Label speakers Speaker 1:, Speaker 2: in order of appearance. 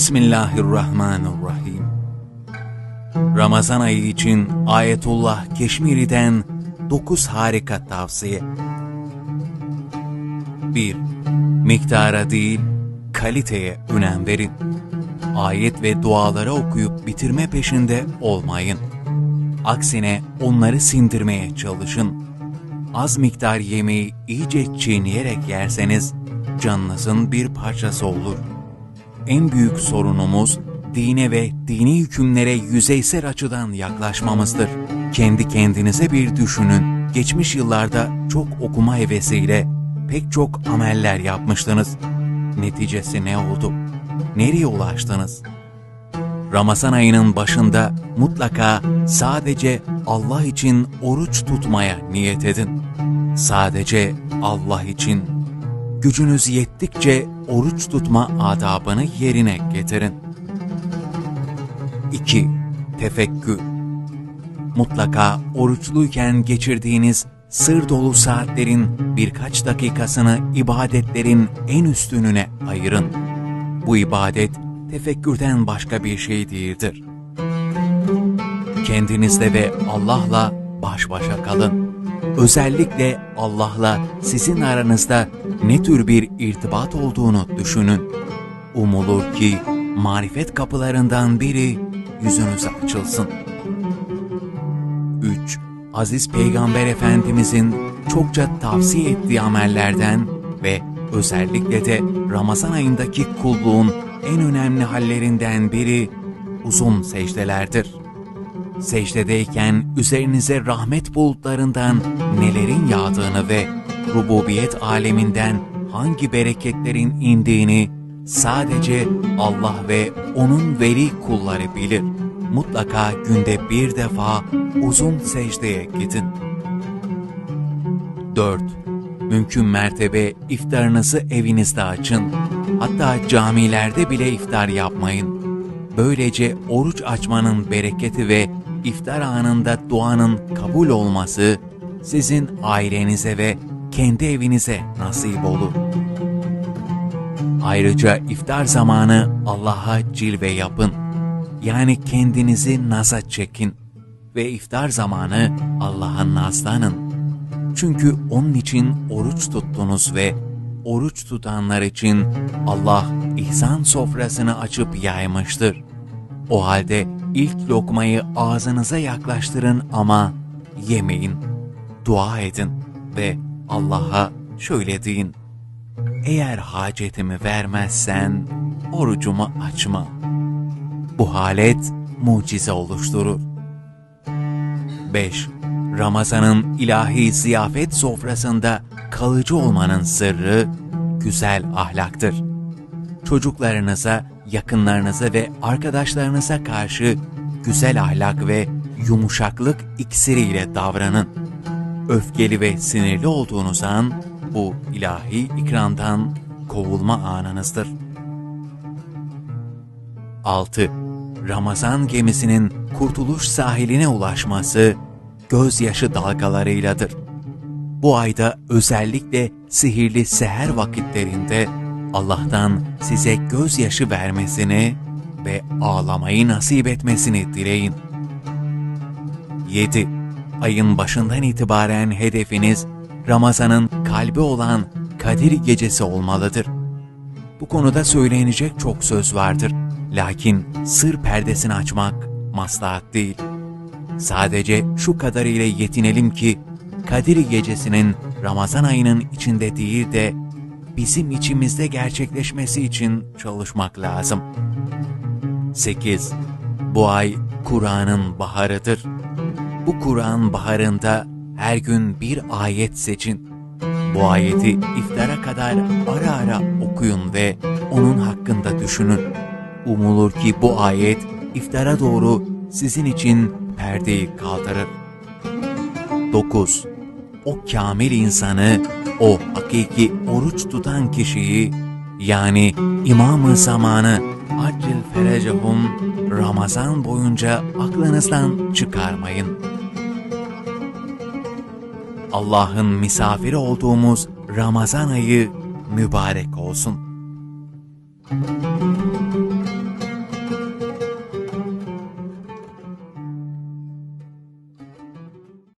Speaker 1: Bismillahirrahmanirrahim. Ramazan ayı için Ayetullah Keşmiri'den 9 harika tavsiye. 1. Miktara değil, kaliteye önem verin. Ayet ve duaları okuyup bitirme peşinde olmayın. Aksine onları sindirmeye çalışın. Az miktar yemeği iyice çiğneyerek yerseniz canınızın bir parçası olur. En büyük sorunumuz dine ve dini hükümlere yüzeysel açıdan yaklaşmamızdır. Kendi kendinize bir düşünün. Geçmiş yıllarda çok okuma hevesiyle pek çok ameller yapmıştınız. Neticesi ne oldu? Nereye ulaştınız? Ramazan ayının başında mutlaka sadece Allah için oruç tutmaya niyet edin. Sadece Allah için. Gücünüz yettikçe oruç tutma adabını yerine getirin. 2. Tefekkür Mutlaka oruçluyken geçirdiğiniz sır dolu saatlerin birkaç dakikasını ibadetlerin en üstününe ayırın. Bu ibadet tefekkürden başka bir şey değildir. Kendinizle ve Allah'la baş başa kalın. Özellikle Allah'la sizin aranızda ne tür bir irtibat olduğunu düşünün. Umulur ki marifet kapılarından biri yüzünüze açılsın. 3. Aziz Peygamber Efendimizin çokça tavsiye ettiği amellerden ve özellikle de Ramazan ayındaki kulluğun en önemli hallerinden biri uzun secdelerdir. Secdedeyken üzerinize rahmet bulutlarından nelerin yağdığını ve rububiyet aleminden hangi bereketlerin indiğini sadece Allah ve O'nun veli kulları bilir. Mutlaka günde bir defa uzun secdeye gidin. 4. Mümkün mertebe iftarınızı evinizde açın. Hatta camilerde bile iftar yapmayın. Böylece oruç açmanın bereketi ve iftar anında duanın kabul olması sizin ailenize ve kendi evinize nasip olur. Ayrıca iftar zamanı Allah'a cilve yapın. Yani kendinizi naza çekin ve iftar zamanı Allah'a nazlanın. Çünkü onun için oruç tuttunuz ve oruç tutanlar için Allah ihsan sofrasını açıp yaymıştır. O halde ilk lokmayı ağzınıza yaklaştırın ama yemeyin. Dua edin ve Allah'a şöyle deyin. Eğer hacetimi vermezsen orucumu açma. Bu halet mucize oluşturur. 5. Ramazan'ın ilahi ziyafet sofrasında kalıcı olmanın sırrı güzel ahlaktır. Çocuklarınıza, yakınlarınıza ve arkadaşlarınıza karşı güzel ahlak ve yumuşaklık iksiriyle davranın. Öfkeli ve sinirli olduğunuz an bu ilahi ikramdan kovulma anınızdır. 6. Ramazan gemisinin kurtuluş sahiline ulaşması gözyaşı dalgalarıyladır. Bu ayda özellikle sihirli seher vakitlerinde Allah'tan size gözyaşı vermesini ve ağlamayı nasip etmesini dileyin. 7. Ayın başından itibaren hedefiniz Ramazan'ın kalbi olan Kadir Gecesi olmalıdır. Bu konuda söylenecek çok söz vardır. Lakin sır perdesini açmak maslahat değil. Sadece şu kadarıyla yetinelim ki Kadir Gecesi'nin Ramazan ayının içinde değil de bizim içimizde gerçekleşmesi için çalışmak lazım. 8. Bu ay Kur'an'ın baharıdır. Bu Kur'an baharında her gün bir ayet seçin. Bu ayeti iftara kadar ara ara okuyun ve onun hakkında düşünün. Umulur ki bu ayet iftara doğru sizin için perdeyi kaldırır. 9. O kamil insanı, o hakiki oruç tutan kişiyi, yani imamı zamanı Accil ferecehum Ramazan boyunca aklınızdan çıkarmayın. Allah'ın misafiri olduğumuz Ramazan ayı mübarek olsun.